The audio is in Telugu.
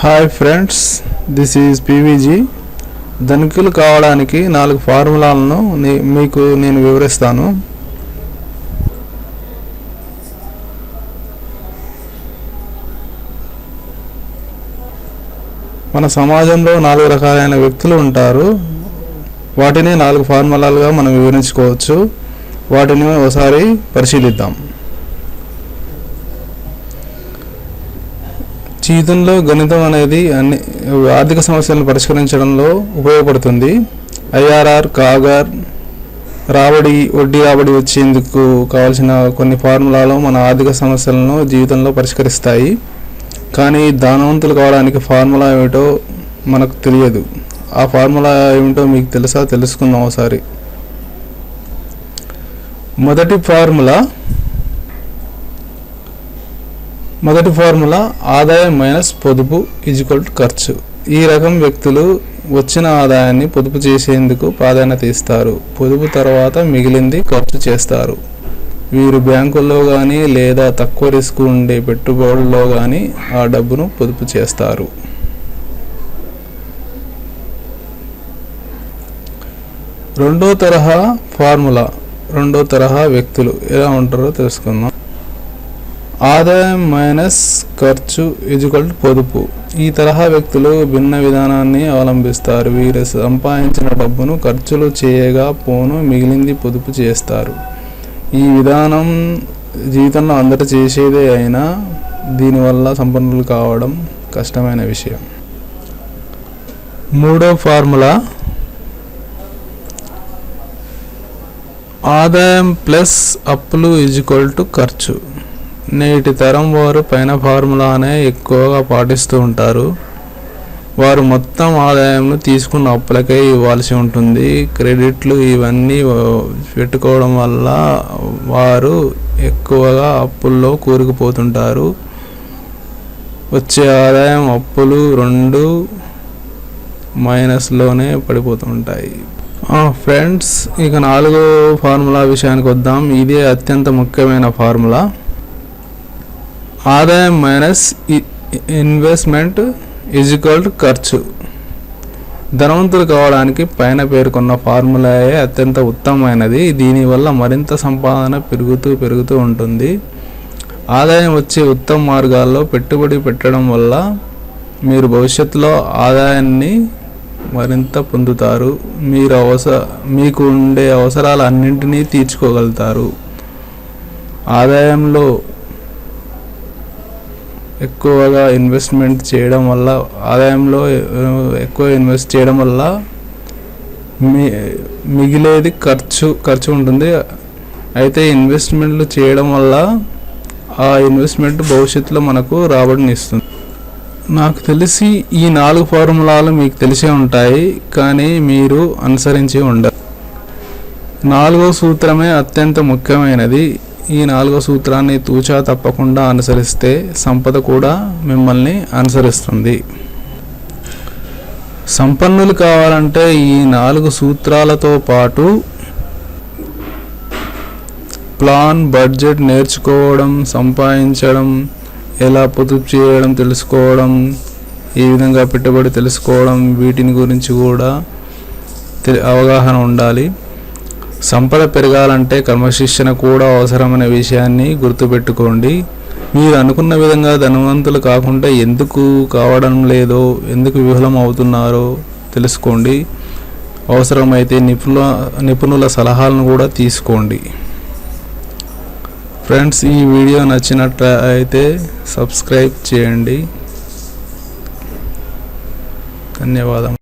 Hi friends this is PVG. ధనికులు కావడానికి నాలుగు ఫార్ములాలను మీకు నేను వివరిస్తాను. మన సమాజంలో నాలుగు రకాలైన వ్యక్తులు ఉంటారు. వాటిని నాలుగు ఫార్ములాలుగా మనం వివరించుకోవచ్చు. వాటిని ఒకసారి పరిశీలిద్దాం. జీవితంలో గణితం అనేది అన్ని ఆర్థిక సమస్యలను పరిష్కరించడంలో ఉపయోగపడుతుంది. ఐఆర్ఆర్ కాగర్ రాబడి వడ్డీ రాబడి వచ్చేందుకు కావాల్సిన కొన్ని ఫార్ములాలు మన ఆర్థిక సమస్యలను జీవితంలో పరిష్కరిస్తాయి. కానీ ధనవంతులు కావడానికి ఫార్ములా ఏమిటో మనకు తెలియదు. ఆ ఫార్ములా ఏమిటో మీకు తెలుసా? తెలుసుకుందాం ఒకసారి. మొదటి ఫార్ములా మొదటి ఫార్ములా ఆదాయం మైనస్ పొదుపు ఈజ్వల్ టు ఖర్చు. ఈ రకం వ్యక్తులు వచ్చిన ఆదాయాన్ని పొదుపు చేసేందుకు ప్రాధాన్యత ఇస్తారు. పొదుపు తర్వాత మిగిలింది ఖర్చు చేస్తారు. వీరు బ్యాంకుల్లో కానీ లేదా తక్కువ రిస్క్ ఉండే పెట్టుబడుల్లో కానీ ఆ డబ్బును పొదుపు చేస్తారు. రెండో తరహా ఫార్ములా. రెండో తరహా వ్యక్తులు ఎలా ఉంటారో తెలుసుకుందాం. ఆదాయం మైనస్ ఖర్చు ఈజ్వల్ పొదుపు. ఈ తరహా వ్యక్తులు భిన్న విధానాన్ని అవలంబిస్తారు. వీరు సంపాదించిన డబ్బును ఖర్చులు చేయగా పోను మిగిలింది పొదుపు చేస్తారు. ఈ విధానం జీవితంలో అందరూ చేసేదే అయినా దీనివల్ల సంపన్నులు కావడం కష్టమైన విషయం. మూడో ఫార్ములా. ఆదాయం ప్లస్ అప్పులు ఈజ్వల్ టు ఖర్చు. నేటి తరం వారు పైన ఫార్ములానే ఎక్కువగా పాటిస్తూ ఉంటారు. వారు మొత్తం ఆదాయంను తీసుకున్న అప్పులకే ఇవ్వాల్సి ఉంటుంది. క్రెడిట్లు ఇవన్నీ పెట్టుకోవడం వల్ల వారు ఎక్కువగా అప్పుల్లో కూరుకుపోతుంటారు. వచ్చే ఆదాయం అప్పులు రెండు మైనస్లోనే పడిపోతుంటాయి. ఫ్రెండ్స్ ఇక నాలుగో ఫార్ములా విషయానికి వద్దాం. ఇదే అత్యంత ముఖ్యమైన ఫార్ములా. ఆదాయం మైనస్ ఇన్వెస్ట్మెంట్ ఈజ్వల్ టు ఖర్చు. ధనవంతులు కావడానికి పైన పేర్కొన్న ఫార్ములాయే అత్యంత ఉత్తమమైనది. దీనివల్ల మరింత సంపాదన పెరుగుతూ పెరుగుతూ ఉంటుంది. ఆదాయం వచ్చే ఉత్తమ మార్గాల్లో పెట్టుబడి పెట్టడం వల్ల మీరు భవిష్యత్తులో ఆదాయాన్ని మరింత పొందుతారు. మీరు అవసర మీకు ఉండే అవసరాలన్నింటినీ తీర్చుకోగలుగుతారు. ఆదాయంలో ఎక్కువగా ఇన్వెస్ట్మెంట్ చేయడం వల్ల ఆదాయంలో ఎక్కువ ఇన్వెస్ట్ చేయడం వల్ల మి మిగిలేది ఖర్చు ఖర్చు ఉంటుంది. అయితే ఇన్వెస్ట్మెంట్లు చేయడం వల్ల ఆ ఇన్వెస్ట్మెంట్ భవిష్యత్తులో మనకు రాబడిని ఇస్తుంది. నాకు తెలిసి ఈ నాలుగు ఫార్ములాలు మీకు తెలిసే ఉంటాయి కానీ మీరు అనుసరించి ఉండరు నాలుగో సూత్రమే అత్యంత ముఖ్యమైనది. ఈ నాలుగో సూత్రాన్ని తూచా తప్పకుండా అనుసరిస్తే సంపద కూడా మిమ్మల్ని అనుసరిస్తుంది. సంపన్నులు కావాలంటే ఈ నాలుగు సూత్రాలతో పాటు ప్లాన్ బడ్జెట్ నేర్చుకోవడం సంపాదించడం ఎలా పొదుపు చేయడం తెలుసుకోవడం ఏ విధంగా పెట్టుబడి తెలుసుకోవడం వీటిని గురించి కూడా తె- అవగాహన ఉండాలి. సంపద పెరగాలంటే క్రమశిక్షణ కూడా అవసరమైన విషయాన్ని గుర్తుపెట్టుకోండి. మీరు అనుకున్న విధంగా ధనవంతులు కాకుండా ఎందుకు కావడం లేదో ఎందుకు విఫలం అవుతున్నారో తెలుసుకోండి. అవసరమైతే నిపుణుల నిపుణుల సలహాలను కూడా తీసుకోండి. ఫ్రెండ్స్ ఈ వీడియో నచ్చినట్లయితే సబ్స్క్రైబ్ చేయండి. ధన్యవాదం